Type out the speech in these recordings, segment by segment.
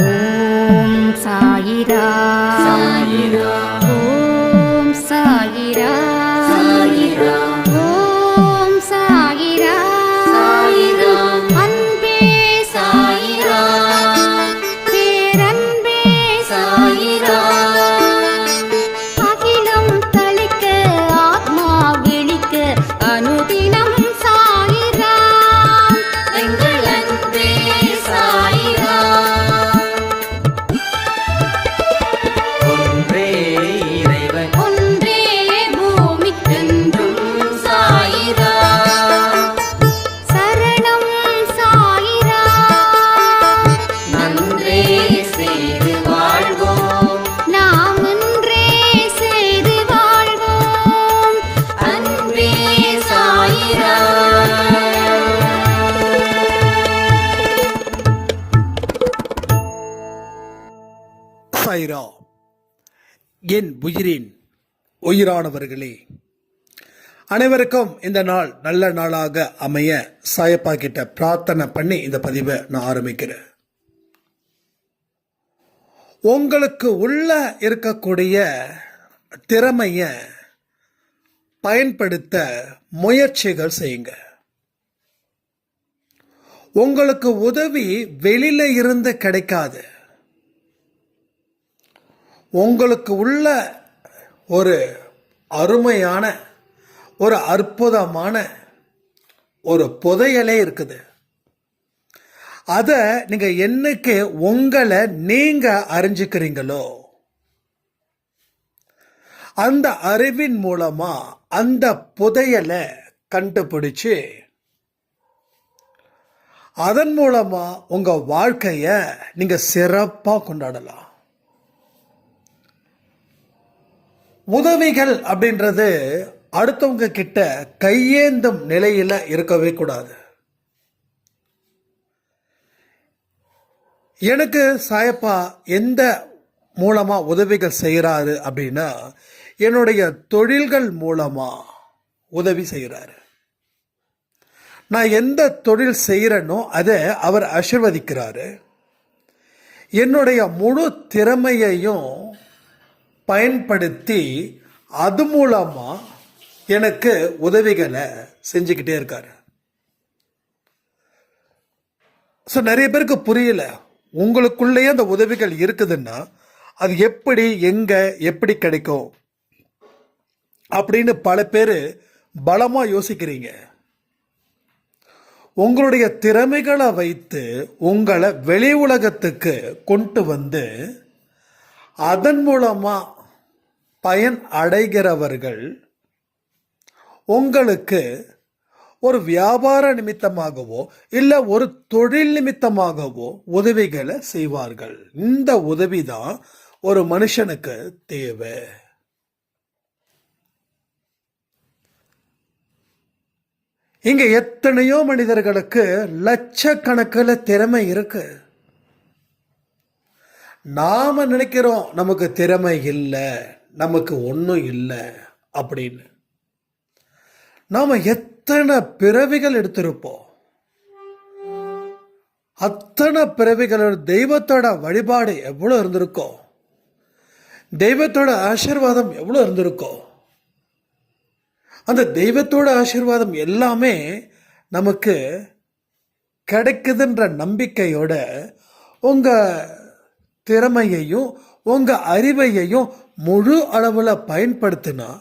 ஓம் சாயிரா என் உயிரின் உயிரானவர்களே அனைவருக்கும் இந்த நாள் நல்ல நாளாக அமைய சாயப்பா கிட்ட பிரார்த்தனை பண்ணி இந்த பதிவை நான் ஆரம்பிக்கிறேன். உங்களுக்கு உள்ள இருக்கக்கூடிய திறமைய பயன்படுத்த முயற்சிகள் செய்யுங்க. உங்களுக்கு உதவி வெளியில இருந்து கிடைக்காது. உங்களுக்கு உள்ள ஒரு அருமையான ஒரு அற்புதமான ஒரு புதையலே இருக்குது. அதை நீங்கள் என்னைக்கு உங்களை நீங்கள் அறிஞ்சுக்கிறீங்களோ அந்த அறிவின் மூலமாக அந்த புதையலை கண்டுபிடிச்சு அதன் மூலமாக உங்கள் வாழ்க்கையை நீங்கள் சிறப்பாக கொண்டாடலாம். உதவிகள் அப்படின்றது அடுத்தவங்க கிட்ட கையேந்தும் நிலையில இருக்கவே கூடாது. எனக்கு சாயப்பா எந்த மூலமா உதவிகள் செய்கிறாரு அப்படின்னா என்னுடைய தொழில்கள் மூலமா உதவி செய்கிறாரு நான் எந்த தொழில் செய்கிறேனோ அதை அவர் ஆசிர்வதிக்கிறாரு. என்னுடைய முழு திறமையையும் பயன்படுத்தி அது மூலமா எனக்கு உதவிகளை செஞ்சுக்கிட்டே இருக்கார். ஸோ நிறைய பேருக்கு புரியல. உங்களுக்குள்ளேயே அந்த உதவிகள் இருக்குதுன்னா அது எப்படி எங்க எப்படி கிடைக்கும்? அப்படின்னு பல பேர் பலமாக யோசிக்கிறீங்க. உங்களுடைய திறமைகளை வைத்து உங்களை வெளி உலகத்துக்கு கொண்டு வந்து அதன் மூலமாக பயன் அடைகிறவர்கள் உங்களுக்கு ஒரு வியாபார நிமித்தமாகவோ இல்லை ஒரு தொழில் நிமித்தமாகவோ உதவிகளை செய்வார்கள். இந்த உதவி தான் ஒரு மனுஷனுக்கு தேவை. இங்க எத்தனையோ மனிதர்களுக்கு லட்சக்கணக்கில் திறமை இருக்கு. நாம நினைக்கிறோம் நமக்கு திறமை இல்லை. நமக்கு ஒன்றும் இல்லை அப்படின்னு. நாம் எத்தனை பிறவிகள் எடுத்திருப்போம்? அத்தனை பிறவிகளோட தெய்வத்தோட வழிபாடு எவ்வளோ இருந்திருக்கோ? தெய்வத்தோட ஆசீர்வாதம் எவ்வளோ இருந்திருக்கோ? அந்த தெய்வத்தோட ஆசீர்வாதம் எல்லாமே நமக்கு கிடைக்குதுன்ற நம்பிக்கையோட உங்கள் திறமையையும் உங்கள் அறிவையையும் முழு அளவில் பயன்படுத்தினா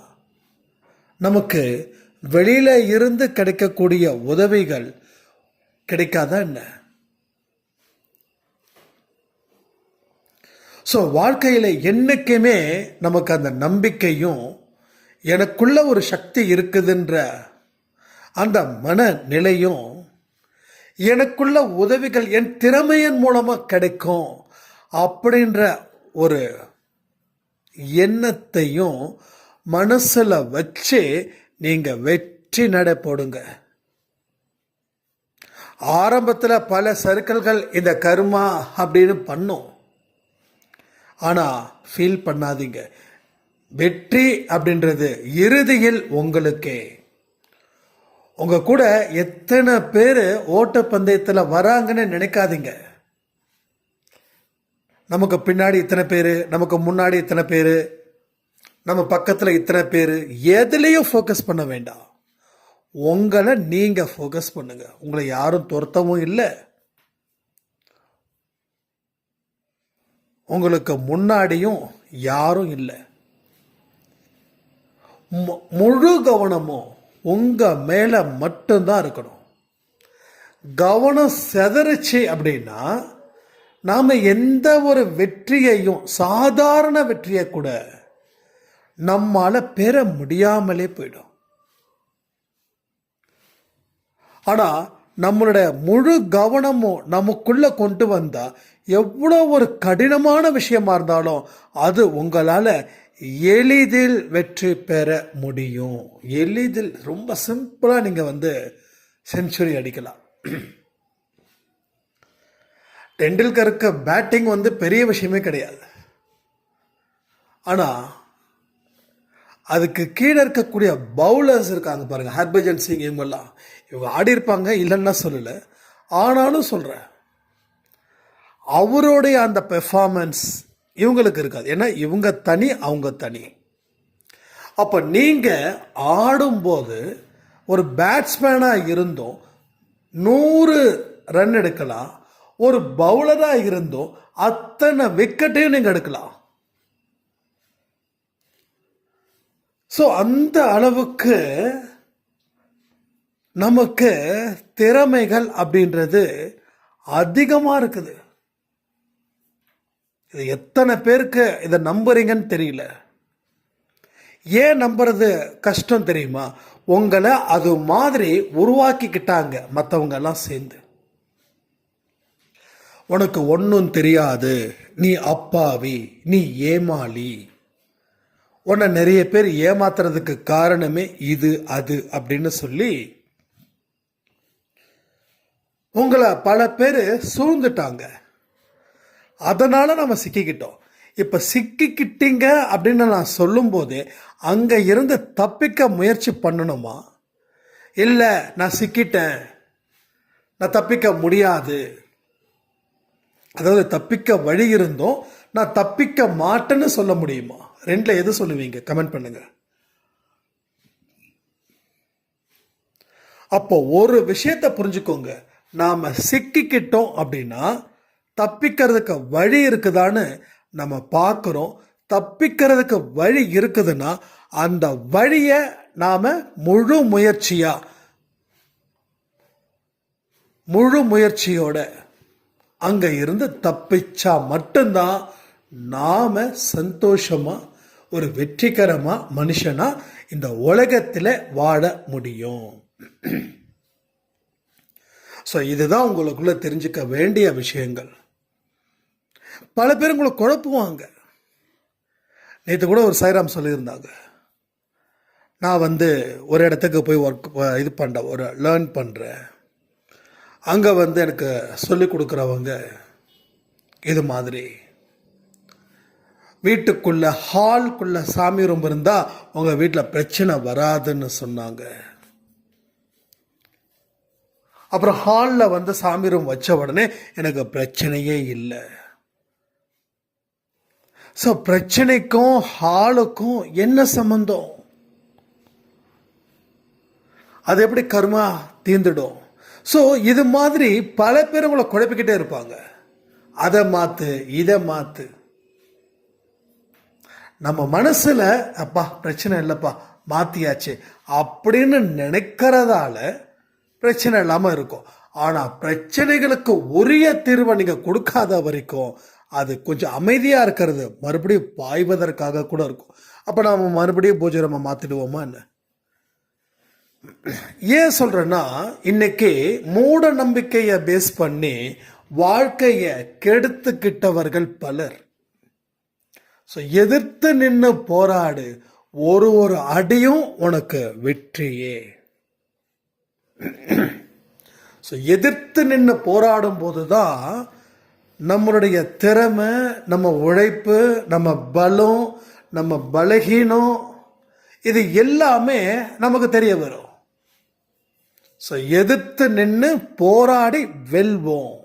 நமக்கு வெளியில் இருந்து கிடைக்கக்கூடிய உதவிகள் கிடைக்காதா என்ன? ஸோ வாழ்க்கையில் என்னைக்குமே நமக்கு அந்த நம்பிக்கையும் எனக்குள்ள ஒரு சக்தி இருக்குதுன்ற அந்த மனநிலையும் எனக்குள்ள உதவிகள் என் திறமையின் மூலமாக கிடைக்கும் அப்படின்ற ஒரு எண்ணத்தையும் மனசில் வச்சு நீங்கள் வெற்றி நடை போடுங்க. ஆரம்பத்தில் பல சர்க்கிள்கள் இந்த கர்மா அப்படின்னு பண்ணும். ஆனால் ஃபீல் பண்ணாதீங்க. வெற்றி அப்படின்றது இறுதியில் உங்களுக்கே. உங்கள் கூட எத்தனை பேர் ஓட்டப்பந்தயத்தில் வராங்கன்னு நினைக்காதீங்க. நமக்கு பின்னாடி இத்தனை பேர் நமக்கு முன்னாடி இத்தனை பேர் நம்ம பக்கத்தில் இத்தனை பேர் எதுலேயும் ஃபோக்கஸ் பண்ண வேண்டாம். உங்களை நீங்கள் ஃபோக்கஸ் பண்ணுங்க. உங்களை யாரும் துரத்தவும் இல்லை. உங்களுக்கு முன்னாடியும் யாரும் இல்லை. முழு கவனமும் உங்கள் மேலே மட்டும்தான் இருக்கணும். கவனம் செதறிச்சு அப்படின்னா நாம் எந்த ஒரு வெற்றியையும் சாதாரண வெற்றியை கூட நம்மால பெற முடியாமலே போயிடும். ஆனா நம்மளுடைய முழு கவனமும் நமக்குள்ள கொண்டு வந்தா எவ்வளோ ஒரு கடினமான விஷயமா இருந்தாலும் அது உங்களால எளிதில் வெற்றி பெற முடியும். எளிதில் ரொம்ப சிம்பிளா நீங்க வந்து செஞ்சுரி அடிக்கலாம். டெண்டுல்கருக்கு பேட்டிங் வந்து பெரிய விஷயமே கிடையாது. ஆனால் அதுக்கு கீழே இருக்கக்கூடிய பவுலர்ஸ் இருக்காங்க பாருங்கள் ஹர்பஜன் சிங் இவங்கெல்லாம். இவங்க ஆடியிருப்பாங்க இல்லைன்னா சொல்லலை. ஆனாலும் சொல்கிறேன் அவருடைய அந்த பெர்ஃபார்மன்ஸ் இவங்களுக்கு இருக்காது. ஏன்னா இவங்க தனி அவங்க தனி. அப்போ நீங்கள் ஆடும்போது ஒரு பேட்ஸ்மேனாக இருந்தும் நூறு ரன் எடுக்கலாம் ஒரு பவுலரா இருந்தும் அத்தனை விக்கெட்டையும் நீங்க எடுக்கலாம். ஸோ அந்த அளவுக்கு நமக்கு திறமைகள் அப்படின்றது அதிகமாக இருக்குது. இது எத்தனை பேருக்கு இதை நம்புறீங்கன்னு தெரியல. ஏன் நம்புறது கஷ்டம் தெரியுமா? உங்களை அது மாதிரி உருவாக்கிக்கிட்டாங்க மற்றவங்க எல்லாம் சேர்ந்து. உனக்கு ஒன்றும் தெரியாது. நீ அப்பாவி நீ ஏமாளி. உன்னை நிறைய பேர் ஏமாத்துறதுக்கு காரணமே இது அது அப்படின்னு சொல்லி உங்களை பல பேர் சூழ்ந்துட்டாங்க. அதனால நம்ம சிக்கிக்கிட்டோம். இப்போ சிக்கிக்கிட்டீங்க அப்படின்னு நான் சொல்லும்போது அங்கே இருந்து தப்பிக்க முயற்சி பண்ணணுமா? இல்லை நான் சிக்கிட்டேன். நான் தப்பிக்க முடியாது. அதாவது தப்பிக்க வழி இருந்தும் நான் தப்பிக்க மாட்டேன்னு சொல்ல முடியுமா? ரெண்டில் எது சொல்லுவீங்க? கமெண்ட் பண்ணுங்க. அப்போ ஒரு விஷயத்தை புரிஞ்சுக்கோங்க. நாம் சிக்கிக்கிட்டோம் அப்படின்னா தப்பிக்கிறதுக்கு வழி இருக்குதான்னு நம்ம பார்க்குறோம். தப்பிக்கிறதுக்கு வழி இருக்குதுன்னா அந்த வழியை நாம் முழு முயற்சியாக முழு முயற்சியோட அங்கே இருந்து தப்பிச்சா மட்டும்தான் நாம் சந்தோஷமாக ஒரு வெற்றிகரமாக மனுஷனாக இந்த உலகத்தில் வாழ முடியும். ஸோ இதுதான் உங்களுக்குள்ள தெரிஞ்சுக்க வேண்டிய விஷயங்கள். பல பேர் உங்களை குழப்புவாங்க. நேற்று கூட ஒரு சைராம் சொல்லியிருந்தாங்க. நான் வந்து ஒரு இடத்துக்கு போய் ஒர்க் இது பண்ணுறேன் ஒரு லேர்ன் பண்ணுறேன் அங்கே வந்து எனக்கு சொல்லிக் கொடுக்குறவங்க இது மாதிரி. வீட்டுக்குள்ள ஹால்குள்ள சாமி ரூம் இருந்தால் உங்கள் வீட்டில் பிரச்சனை வராதுன்னு சொன்னாங்க. அப்புறம் ஹாலில் வந்து சாமி ரூம் வச்ச உடனே எனக்கு பிரச்சனையே இல்லை. ஸோ பிரச்சனைக்கும் ஹாலுக்கும் என்ன சம்மந்தம் அது எப்படி கர்மா தீர்ந்துடும்? ஸோ இது மாதிரி பல பேர் உங்களை குழப்பிக்கிட்டே இருப்பாங்க. அதை மாற்று இதை மாற்று நம்ம மனசில் அப்பா பிரச்சனை இல்லைப்பா மாற்றியாச்சு அப்படின்னு நினைக்கிறதால பிரச்சனை இல்லாமல் இருக்கும். ஆனால் பிரச்சனைகளுக்கு உரிய தீர்வை நீங்கள் கொடுக்காத வரைக்கும் அது கொஞ்சம் அமைதியாக இருக்கிறது மறுபடியும் பாய்வதற்காக கூட இருக்கும். அப்போ நாம் மறுபடியும் பூஜை நம்ம மாற்றிடுவோமா என்ன? ஏன் சொல்றேன்னா இன்னைக்கு மூட நம்பிக்கையை பேஸ் பண்ணி வாழ்க்கையை கெடுத்துக்கிட்டவர்கள் பலர். ஸோ எதிர்த்து நின்று போராடு ஒரு ஒரு அடியும் உனக்கு வெற்றியே. ஸோ எதிர்த்து நின்று போராடும் போது தான் நம்மளுடைய திறமை நம்ம உழைப்பு நம்ம பலம் நம்ம பலகீனம் இது எல்லாமே நமக்கு தெரிய வரும். ஸோ எதிர்த்து நின்று போராடி வெல்வோம்.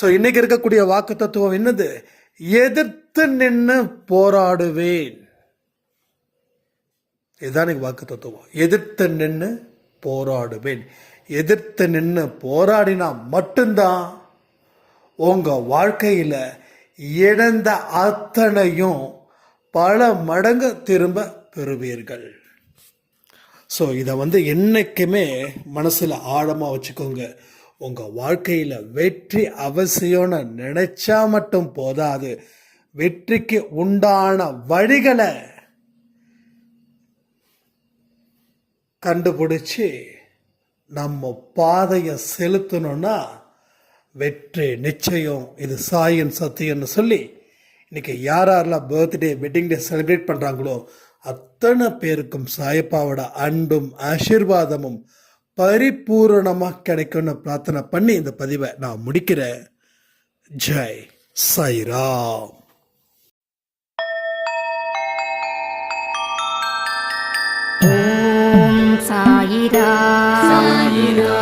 ஸோ இன்னைக்கு இருக்கக்கூடிய வாக்கு தத்துவம் என்னது? எதிர்த்து நின்று போராடுவேன். இதுதான் எனக்கு வாக்கு தத்துவம். எதிர்த்து நின்று போராடுவேன். எதிர்த்து நின்று போராடினா மட்டும்தான் உங்க வாழ்க்கையில இழந்த அத்தனையும் பல மடங்கு திரும்ப பெறுவீர்கள். ஸோ இதை வந்து என்னைக்குமே மனசில் ஆழமாக வச்சுக்கோங்க. உங்கள் வாழ்க்கையில் வெற்றி அவசியம்னு நினச்சா மட்டும் போதாது. வெற்றிக்கு உண்டான வழிகளை கண்டுபிடிச்சி நம்ம பாதையை செலுத்தணும்னா வெற்றி நிச்சயம். இது சாயின் சத்தியம்னு சொல்லி இன்னைக்கு யார் யாரெல்லாம் பர்த்டே வெட்டிங் டே செலிப்ரேட் பண்ணுறாங்களோ அத்தனை பேருக்கும் சாயப்பாவோட அன்பும் ஆசீர்வாதமும் பரிபூரணமாக கிடைக்கும்னு பிரார்த்தனை பண்ணி இந்த பதிவை நான் முடிக்கிறேன். ஜெய் சாய்ராம். ஓம் சாயிரா சாயிரா